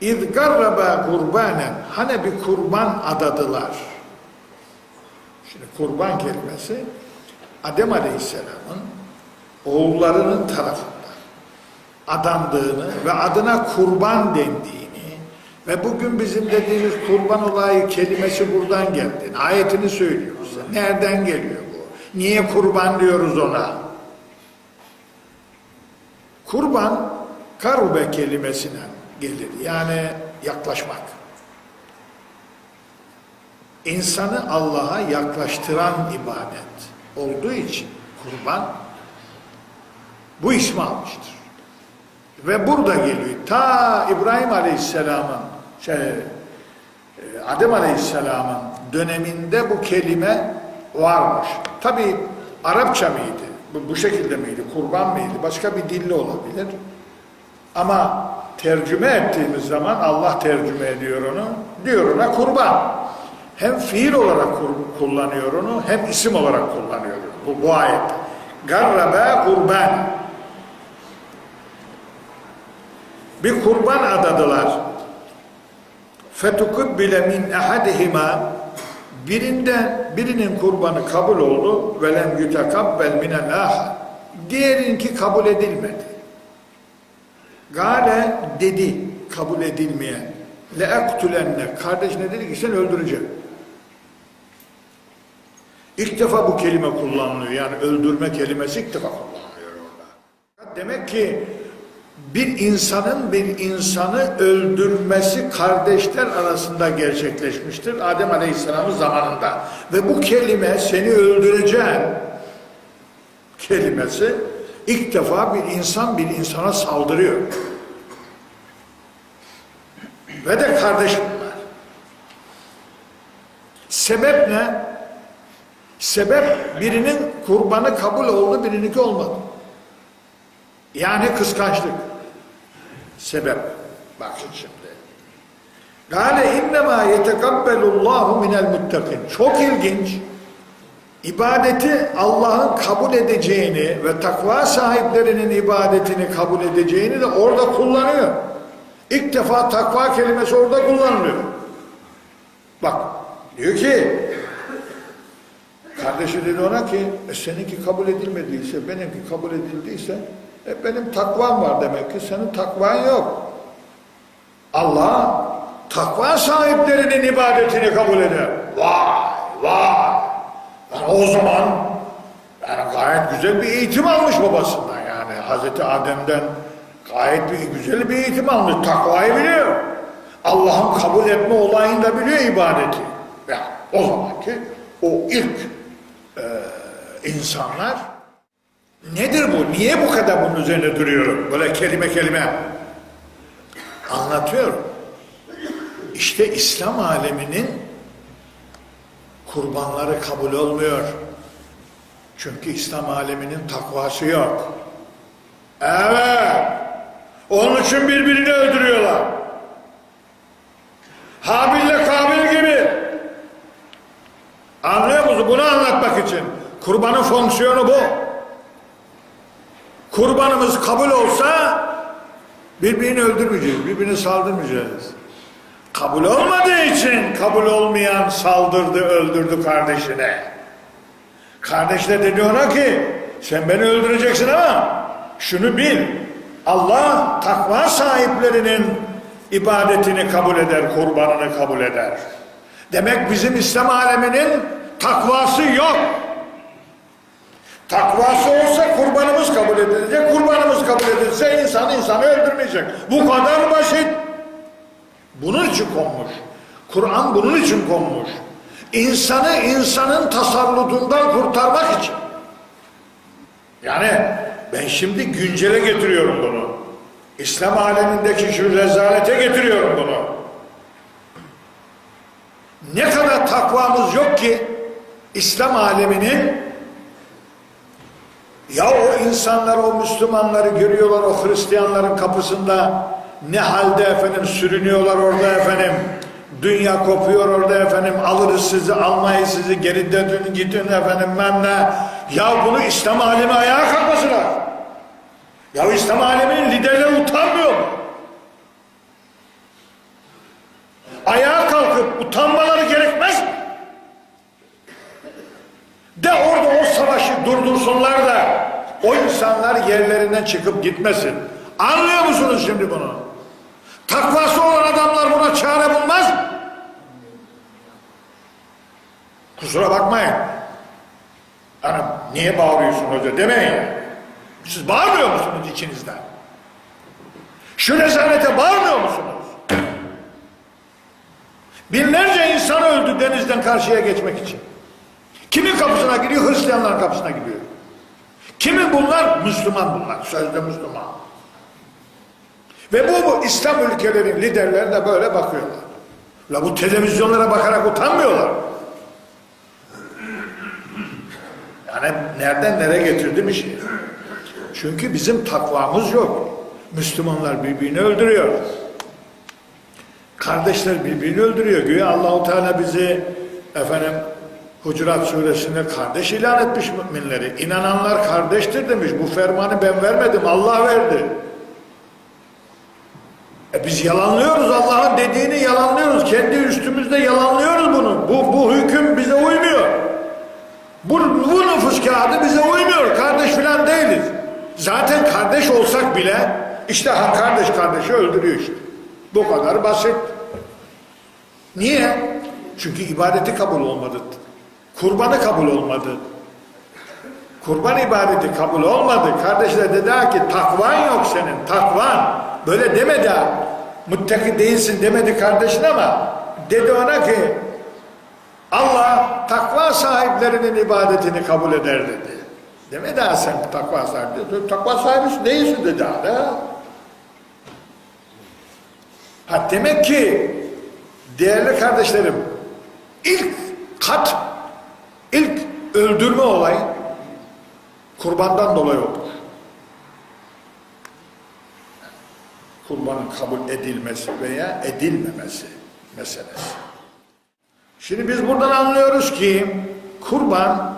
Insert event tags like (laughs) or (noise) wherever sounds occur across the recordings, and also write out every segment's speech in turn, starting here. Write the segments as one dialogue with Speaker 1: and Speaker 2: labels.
Speaker 1: İz garraba kurbanen hani bir kurban adadılar. Şimdi kurban kelimesi Adem Aleyhisselam'ın oğullarının tarafından adandığını ve adına kurban dendiğini ve bugün bizim dediğimiz kurban olayı kelimesi buradan geldiğini, ayetini söylüyor bize. Nereden geliyor bu? Niye kurban diyoruz ona? Kurban karube kelimesine gelir. Yani yaklaşmak. İnsanı Allah'a yaklaştıran ibadet olduğu için kurban bu ismi almıştır. Ve burada geliyor. Ta İbrahim Aleyhisselam'ın şey, e, Adem Aleyhisselam'ın döneminde bu kelime varmış. Tabi Arapça mıydı? Bu, bu şekilde miydi? Kurban mıydı? Başka bir dille olabilir. Ama tercüme ettiğimiz zaman Allah tercüme ediyor onu. Diyor ona kurban. Hem fiil olarak kullanıyor onu hem isim olarak kullanıyor bu, bu ayet. Garrabe kurban. Bir kurban adadılar. Fetukubbile min ahadihima birinden birinin kurbanı kabul oldu ve lem yutakabbel minel ahar. Diğerinki kabul edilmedi. Gale dedi kabul edilmeyen. Le ektulenne. Kardeşine dedi ki sen öldüreceğim. İlk defa bu kelime kullanılıyor. Yani öldürme kelimesi ilk defa kullanılıyor orada. Demek ki bir insanın bir insanı öldürmesi kardeşler arasında gerçekleşmiştir. Adem Aleyhisselam'ın zamanında. Ve bu kelime seni öldüreceğim kelimesi ilk defa bir insan bir insana saldırıyor. Ve de kardeş bunlar. Sebep ne? Sebep birinin kurbanı kabul oldu, birininki olmadı. Yani kıskançlık. Sebep. Bakın şimdi. Gale innema yetekabbelullahu minel muttakin. Çok ilginç. İbadeti Allah'ın kabul edeceğini ve takva sahiplerinin ibadetini kabul edeceğini de orada kullanıyor. İlk defa takva kelimesi orada kullanılıyor. Bak diyor ki kardeşi dedi ona ki e, seninki kabul edilmediyse benimki kabul edildiyse e, benim takvam var demek ki senin takvan yok. Allah takva sahiplerinin ibadetini kabul eder. Vay vay. Yani o zaman yani gayet güzel bir eğitim almış babasından yani Hazreti Adem'den gayet bir güzel bir eğitim almış. Takvayı biliyor. Allah'ın kabul etme olayını da biliyor ibadeti. Yani o zamanki o ilk e, insanlar nedir bu? Niye bu kadar bunun üzerine duruyorum? Böyle kelime kelime anlatıyorum. İşte İslam aleminin kurbanları kabul olmuyor. Çünkü İslam aleminin takvası yok. Evet. Onun için birbirini öldürüyorlar. Habil'le Kabil gibi. Anlıyor musun? Bunu anlatmak için. Kurbanın fonksiyonu bu. Kurbanımız kabul olsa birbirini öldürmeyeceğiz, birbirini saldırmayacağız. Kabul olmadığı için kabul olmayan saldırdı, öldürdü kardeşine. Kardeş de dedi ona ki sen beni öldüreceksin ama şunu bil. Allah takva sahiplerinin ibadetini kabul eder, kurbanını kabul eder. Demek bizim İslam aleminin takvası yok. Takvası olsa kurbanımız kabul edilecek, kurbanımız kabul edilse insan insanı öldürmeyecek. Bu kadar basit. Bunun için konmuş. Kur'an bunun için konmuş. İnsanı insanın tasallutundan kurtarmak için. Yani ben şimdi güncele getiriyorum bunu. İslam alemindeki şu rezalete getiriyorum bunu. Ne kadar takvamız yok ki İslam aleminin ya o insanlar o Müslümanları görüyorlar o Hristiyanların kapısında ne halde efendim sürünüyorlar orada efendim. Dünya kopuyor orada efendim alırız sizi almayız sizi geri dönün gidin efendim ben ne. Ya bunu İslam alemi ayağa kalkmasınlar. Ya İslam aleminin liderleri utanmıyor mu? Ayağa kalkıp utanmaları gerekmez mi? De orada o savaşı durdursunlar da o insanlar yerlerinden çıkıp gitmesin. Anlıyor musunuz şimdi bunu? Takvası olan adamlar buna çare bulmaz. Kusura bakmayın. Hanım niye bağırıyorsun hoca demeyin. Siz bağırmıyor musunuz içinizden? Şu rezalete bağırmıyor musunuz? Binlerce insan öldü denizden karşıya geçmek için. Kimin kapısına gidiyor? Hristiyanların kapısına gidiyor. Kimin bunlar? Müslüman bunlar. Sözde Müslüman. Ve bu, bu İslam ülkelerin liderleri de böyle bakıyorlar. La bu televizyonlara bakarak utanmıyorlar. Yani nereden nereye getirdim işi? Çünkü bizim takvamız yok. Müslümanlar birbirini öldürüyor. Kardeşler birbirini öldürüyor. Güya Allahu Teala bizi efendim Hucurat suresinde kardeş ilan etmiş müminleri. İnananlar kardeştir demiş. Bu fermanı ben vermedim. Allah verdi. E biz yalanlıyoruz. Allah'ın dediğini yalanlıyoruz. Kendi üstümüzde yalanlıyoruz bunu. Bu, bu hüküm bize uymuyor. Bu, bu nüfus kağıdı bize uymuyor. Kardeş falan değiliz. Zaten kardeş olsak bile işte kardeş kardeşi öldürüyor işte. Bu kadar basit. Niye? Çünkü ibadeti kabul olmadı. Kurbanı kabul olmadı. Kurban ibadeti kabul olmadı. Kardeşler dedi ki takvan yok senin takvan. Böyle demedi ha. Muttaki değilsin demedi kardeşin ama dedi ona ki Allah takva sahiplerinin ibadetini kabul eder dedi. Demedi ha sen takva sahibi. Takva sahibi değilsin dedi ha. Ha demek ki değerli kardeşlerim ilk kat ilk öldürme olayı kurbandan dolayı olur. Kurbanın kabul edilmesi veya edilmemesi meselesi. Şimdi biz buradan anlıyoruz ki kurban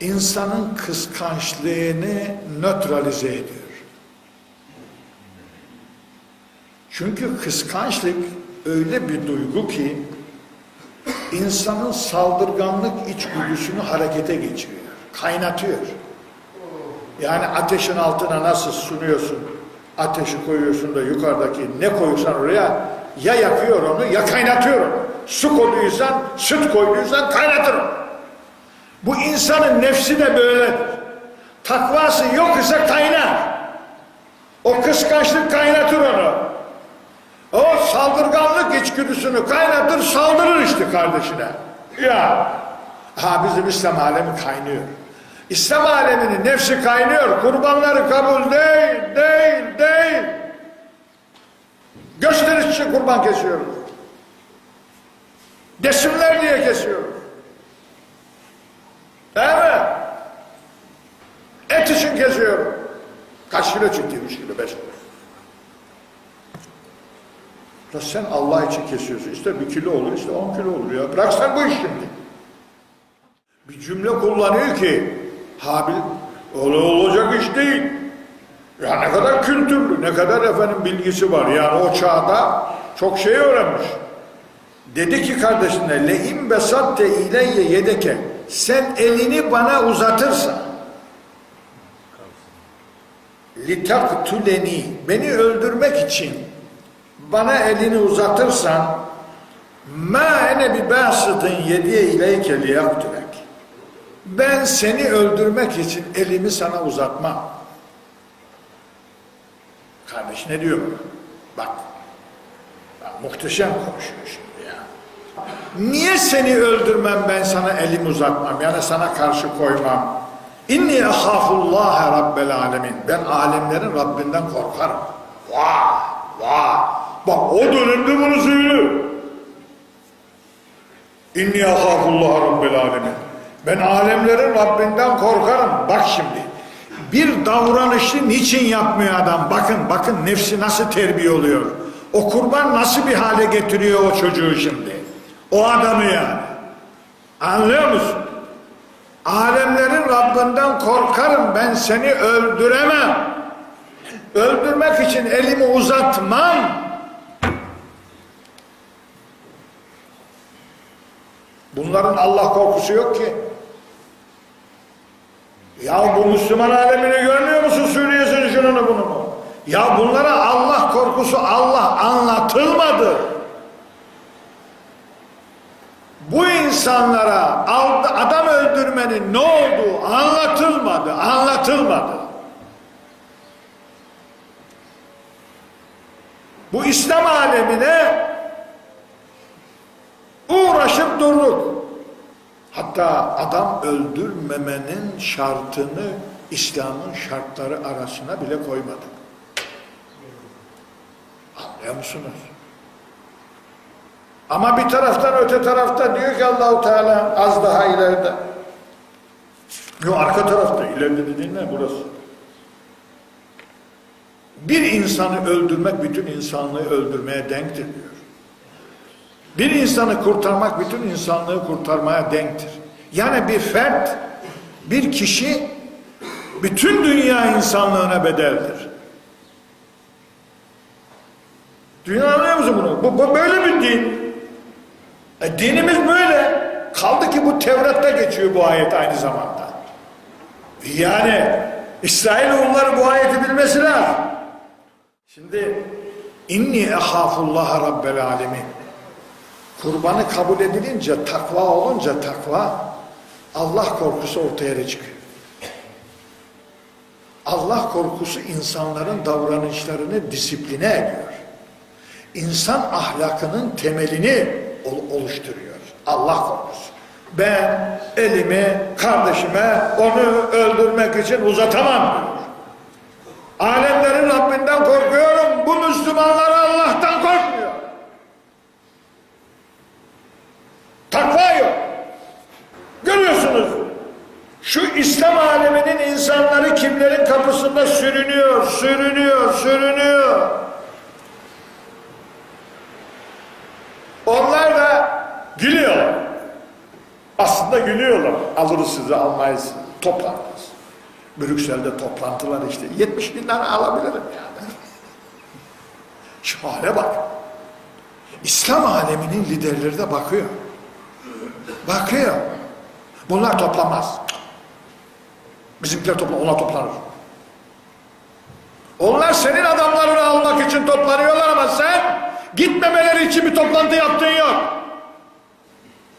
Speaker 1: insanın kıskançlığını nötralize ediyor. Çünkü kıskançlık öyle bir duygu ki insanın saldırganlık içgüdüsünü harekete geçiriyor, kaynatıyor. Yani ateşin altına nasıl sunuyorsun, ateşi koyuyorsun da yukarıdaki ne koyursan oraya ya yakıyor onu ya kaynatıyor onu. Su koyduysan, süt koyduysan kaynatır. Bu insanın nefsi de böyledir. Takvası yok ise kaynar. O kıskançlık kaynatır onu. O saldırganlık içgüdüsünü kaynatır saldırır işte kardeşine. Ya ha bizim İslam alemi kaynıyor. İslam aleminin nefsi kaynıyor. Kurbanları kabul değil, değil, değil. Gösteriş için kurban kesiyoruz. Desinler diye kesiyoruz. Değil mi? Et için kesiyorum. Kaç kilo çıktı? Üç kilo, beş kilo. Ya sen Allah için kesiyorsun. İşte bir kilo olur, işte on kilo olur ya. Bıraksan bu iş şimdi. Bir cümle kullanıyor ki Habil öyle olacak iş değil. Ya ne kadar kültürlü, ne kadar efendim bilgisi var. Yani o çağda çok şey öğrenmiş. Dedi ki kardeşine le in besatte ileyye yedeke sen elini bana uzatırsan litaktuleni beni öldürmek için bana elini uzatırsan ma ene bi basıtın yediye ileyke liyaktulek ben seni öldürmek için elimi sana uzatmam. Kardeş ne diyor? Bak. Bak muhteşem konuşuyor şimdi ya. Niye seni öldürmem ben sana elimi uzatmam yani sana karşı koymam. İnni ahafullah rabbel alemin. Ben alemlerin Rabbinden korkarım. Vah vah. Bak o dönemde bunu söylüyor. İnni ahafullah rabbel alemin. Ben alemlerin Rabbinden korkarım. Bak şimdi. Bir davranışı niçin yapmıyor adam? Bakın bakın nefsi nasıl terbiye oluyor. O kurban nasıl bir hale getiriyor o çocuğu şimdi? O adamı yani. Anlıyor musun? Alemlerin Rabbinden korkarım ben seni öldüremem. Öldürmek için elimi uzatmam. Bunların Allah korkusu yok ki. Ya bu Müslüman alemini görmüyor musun Suriye'sini şununu bunu mu? Ya bunlara Allah korkusu Allah anlatılmadı. Bu insanlara adam öldürmenin ne olduğu anlatılmadı, anlatılmadı. Bu İslam alemine uğraşıp durduk. Hatta adam öldürmemenin şartını İslam'ın şartları arasına bile koymadık. Anlıyor musunuz? Ama bir taraftan öte tarafta diyor ki Allahu Teala az daha ileride. Yok arka tarafta ileride dediğin ne burası? Bir insanı öldürmek bütün insanlığı öldürmeye denktir diyor. Bir insanı kurtarmak bütün insanlığı kurtarmaya denktir. Yani bir fert, bir kişi bütün dünya insanlığına bedeldir. Dünya anlıyor musun bunu? Bu, bu böyle bir din. E, dinimiz böyle. Kaldı ki bu Tevrat'ta geçiyor bu ayet aynı zamanda. Yani İsrailoğulları bu ayeti bilmesi lazım. Şimdi inni ehafullah rabbel alemin. Kurbanı kabul edilince, takva olunca takva, Allah korkusu ortaya çıkıyor. Allah korkusu insanların davranışlarını disipline ediyor. İnsan ahlakının temelini oluşturuyor. Allah korkusu. Ben elimi kardeşime onu öldürmek için uzatamam diyor. Alemlerin Rabbinden korkuyorum. Bu Müslümanlar Allah'tan korkmuyor. Takva yok. Görüyorsunuz. Şu İslam aleminin insanları kimlerin kapısında sürünüyor, sürünüyor, sürünüyor. Onlar da gülüyorlar. Aslında gülüyorlar. Alırız sizi, almayız. Toplanırız. Brüksel'de toplantılar işte. 70 bin tane alabilirim yani. (laughs) Şu bak. İslam aleminin liderleri de bakıyor. Bakıyor. Bunlar toplanmaz. Bizimkiler toplan, ona toplanır. Onlar senin adamlarını almak için toplanıyorlar ama sen gitmemeleri için bir toplantı yaptığın yok.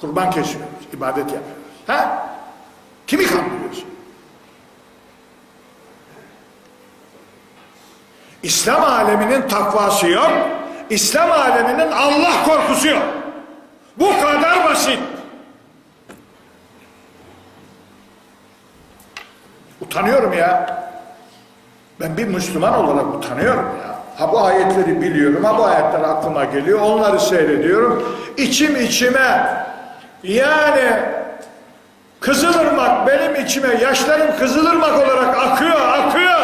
Speaker 1: Kurban kesiyoruz, ibadet yapıyoruz. Ha? Kimi kandırıyorsun? İslam aleminin takvası yok. İslam aleminin Allah korkusu yok. Bu kadar basit. Utanıyorum ya. Ben bir Müslüman olarak utanıyorum ya. Ha bu ayetleri biliyorum, ha bu ayetler aklıma geliyor, onları seyrediyorum. İçim içime, yani Kızılırmak benim içime, yaşlarım Kızılırmak olarak akıyor, akıyor.